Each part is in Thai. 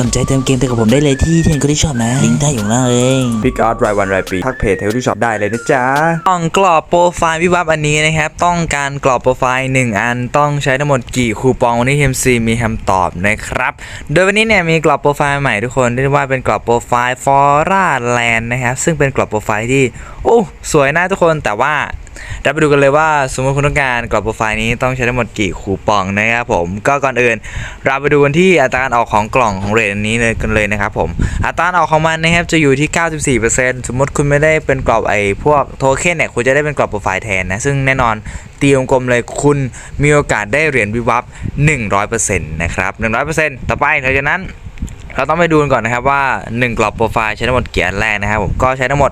สนใจเติมเกมเติมกับผมได้เลยที่เทนก็ได้ชอบนะ ลิงก์ใต้อยู่ข้างล่างเลยพิกอาร์ตรายวันรายปีทักเพจเทลที่ช็อปได้เลยนะจ๊ะกล่องกรอบโปรไฟล์วิวับอันนี้นะครับ ต้องการกรอบโปรไฟล์ 1 อันต้องใช้ทั้งหมดกี่คูปองวันนี้ TMC มีคำตอบนะครับ โดยวันนี้เนี่ยมีกรอบโปรไฟล์ใหม่ทุกคนเรียกว่าเป็นกรอบโปรไฟล์ Fora Land นะครับซึ่งเป็นกรอบโปรไฟล์ที่โอ้สวยนะทุกคนแต่ว่า เราไปดูกันเลยว่าสมมติคุณต้องการกรอบโปรไฟล์นี้ต้องใช้ทั้งหมดกี่คูปองนะครับผมก็ก่อนอื่น เราไปดูกันที่อัตราการออกของกล่องของเรทอันนี้เลยกันเลยนะครับผมอัตราการออกของมันนะครับจะอยู่ที่ 94%สมมติคุณไม่ได้เป็นกรอบไอ้พวกโทเค็นเนี่ยคุณจะได้เป็นกรอบโปรไฟล์แทนนะซึ่งแน่นอนตีวงกลมเลยคุณมีโอกาสได้เหรียญวิวับ100%นะครับ100%ต่อไปหลังจากนั้น เราต้องไปดูก่อนนะครับว่า 1 กรอบโปรไฟล์ใช้ทั้งหมดกี่อันแรกนะครับผมก็ใช้ทั้งหมด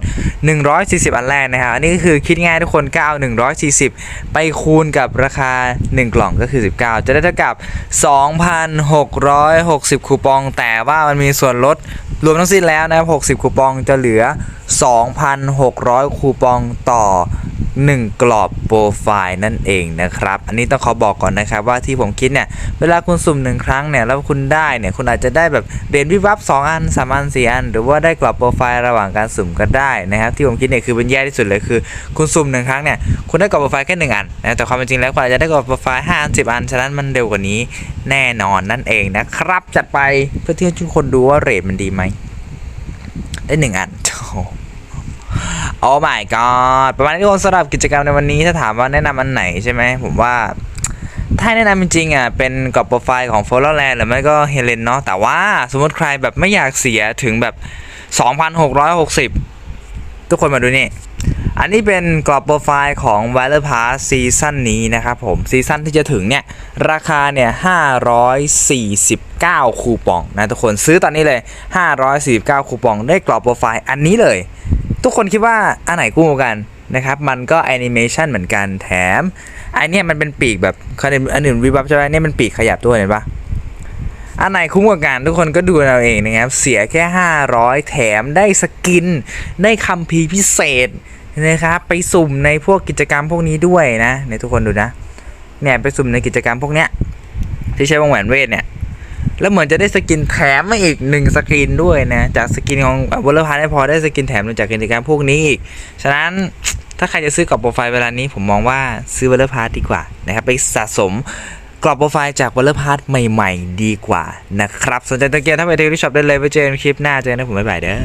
140 อันแรกนะครับอันนี้ก็คือคิดง่ายทุกคนก็เอา140 ไปคูณกับราคา 1 กล่องก็คือ 19 จะได้เท่ากับ 2,660 คูปอง แต่ว่ามันมีส่วนลดรวมทั้งสิ้นแล้วนะครับ60 คูปองจะเหลือ 2,600 คูปองต่อ 1 กรอบโปรไฟล์นั่นเองนะครับ อันนี้ต้องขอบอกก่อนนะครับว่าที่ผมคิดเนี่ย เวลาคุณสุ่มหนึ่งครั้งเนี่ย แล้วคุณได้เนี่ย คุณอาจจะได้แบบเหรียญวิบวับ2อัน3อัน4อัน หรือว่าได้กรอบโปรไฟล์ระหว่างการสุ่มก็ได้นะครับ ที่ผมคิดเนี่ยคือเป็นแย่ที่สุดเลยคือ คุณสุ่มหนึ่งครั้งเนี่ย คุณได้กรอบโปรไฟล์แค่หนึ่งอันนะ แต่ความเป็นจริงแล้วคุณอาจจะได้กรอบโปรไฟล์5อัน10 อัน ฉะนั้นมันเร็วกว่านี้แน่นอนนั่นเองนะครับจัดไปเพื่อที่ให้ทุกคนดูว่าเรทมันดีไหมได้หนึ่งอัน โอ้ my god ประมาณนี้ทุกคนสำหรับกิจกรรมในวันนี้ถ้าถามว่าแนะนำอันไหนใช่ไหมผมว่าถ้าแนะนำจริงๆอะเป็นกรอบโปรไฟล์ของ f o l l o w Land หรือไม่ก็เฮเลนเนาะแต่ว่าสมมติใครแบบไม่อยากเสียถึงแบบ 2,660 ทุกคนมาดูนี่ อันนี้เป็นกรอบโปรไฟล์ของ v a l o r Pass ซีซั่นนี้นะครับผมซีซั่นที่จะถึงเนี่ย ราคาเนี่ย 549 คูปองนะทุกคนซื้อตอนนี้เลย 549 คูปองได้กรอบโปรไฟล์อันนี้เลย ทุกคนคิดว่าอันไหนกู้กันนะครับ มันก็แอนิเมชันเหมือนกันแถมไอเนี่ยมันเป็นปีกแบบคันอื่นอันอื่นวิบวับใช่ไหมเนี่ยมันปีกขยับด้วยเห็นปะอันไหนคุ้มกว่ากันทุกคนก็ดูเอาเองนะครับ เสียแค่ 500 แถมได้สกิน ได้คัมภีร์พิเศษนะครับ ไปสุ่มในพวกกิจกรรมพวกนี้ด้วยนะเนี่ยทุกคนดูนะ เนี่ยไปสุ่มในกิจกรรมพวกเนี้ยที่ใช้วงแหวนเวทเนี่ย แล้วเหมือนจะได้สกินแถมมาอีกหนึ่งสกินด้วยนะ จากสกินของวอลเลอร์พาร์ได้พอได้สกินแถมจากกิจกรรมพวกนี้อีก ฉะนั้นถ้าใครจะซื้อกรอบโปรไฟล์เวลานี้ผมมองว่าซื้อวอลเลอร์พาร์ดีกว่านะครับไปสะสมกรอบโปรไฟล์จากวอลเลอร์พาร์ใหม่ ๆ ดีกว่านะครับ สนใจตะเกียบถ้าไปเทคนิคช็อปได้เลยไปเจอกันคลิปหน้าเจอกันนะผมบ๊ายบายเด้อ